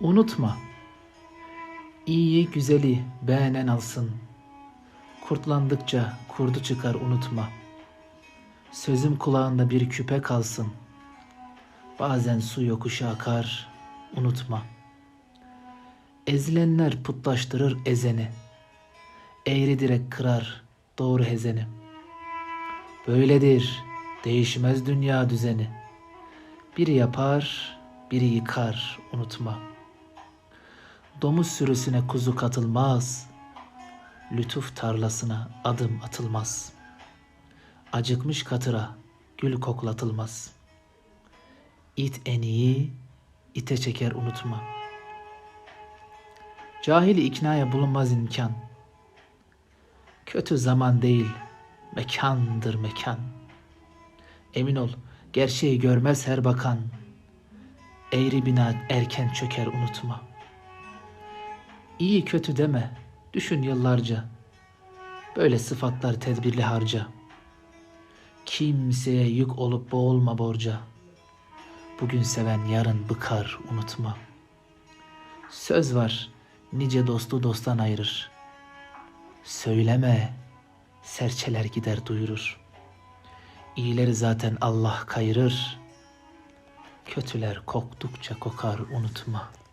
Unutma. İyiyi güzeli beğenen alsın. Kurtlandıkça kurdu çıkar unutma. Sözüm kulağında bir küpe kalsın. Bazen su yokuşa akar unutma. Ezilenler putlaştırır ezeni. Eğri direk kırar doğru hezeni. Böyledir değişmez dünya düzeni. Biri yapar, biri yıkar unutma. Domuz sürüsüne kuzu katılmaz. Lütuf tarlasına adım atılmaz. Acıkmış katıra gül koklatılmaz. İt en iyi, ite çeker unutma. Cahili iknaya bulunmaz imkan. Kötü zaman değil, mekandır mekan. Emin ol, gerçeği görmez her bakan. Eğri bina erken çöker unutma. İyi kötü deme, düşün yıllarca. Böyle sıfatlar tedbirli harca. Kimseye yük olup boğulma borca. Bugün seven yarın bıkar unutma. Söz var, nice dostu dosttan ayırır. Söyleme, serçeler gider duyurur. İyileri zaten Allah kayırır. Kötüler koktukça kokar unutma.''